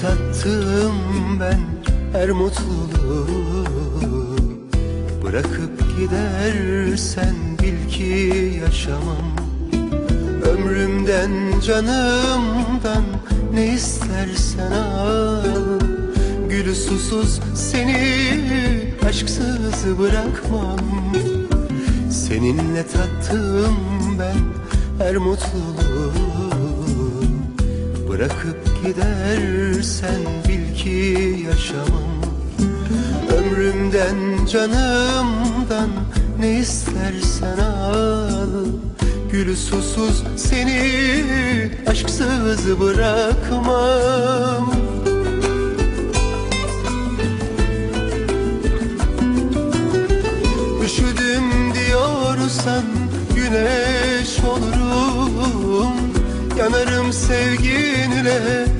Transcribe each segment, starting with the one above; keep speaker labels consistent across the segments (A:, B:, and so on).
A: tattım ben her mutluluğu Bırakıp gidersen bil ki yaşamam. Ömrümden canımdan ne istersen al. Gülü susuz seni aşksız bırakmam. Seninle tattım ben her mutluluğu Bırakıp gidersen bil ki yaşamam. Ömrümden canımdan ne istersen al. Gül susuz seni aşksız bırakmam. Üşüdüm diyorsan güneş olurum. Yanarım sevginle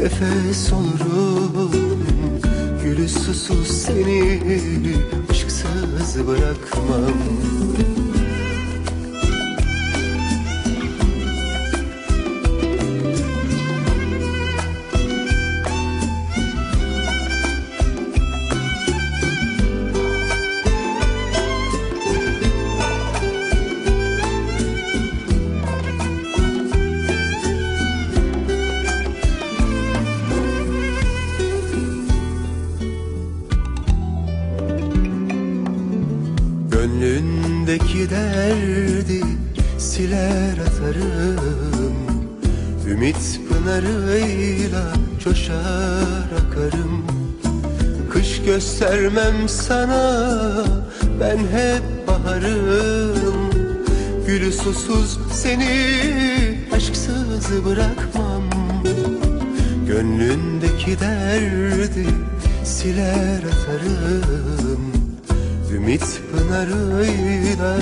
A: nefes olurum Gülü susuz seni aşksız bırakmam Gönlündeki derdi siler atarım. Ümit pınarıyla coşar akarım. Kış göstermem sana ben hep baharım. Gülü susuz seni aşksız bırakmam. Gönlündeki derdi siler atarım Ümit pınarıyla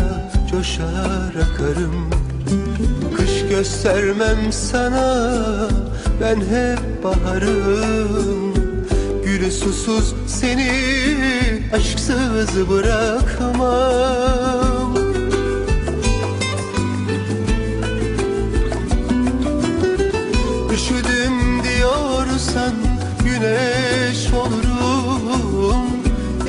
A: coşar akarım. Kış göstermem sana ben hep baharım. Gülü susuz seni aşksız bırakmam. Üşüdüm diyorsan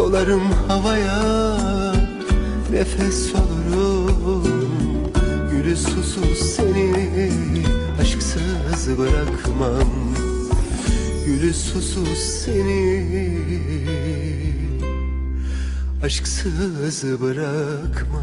A: Dolarım havaya nefes olurum Gülü susuz seni aşksız bırakmam. Gülü susuz seni aşksız bırakmam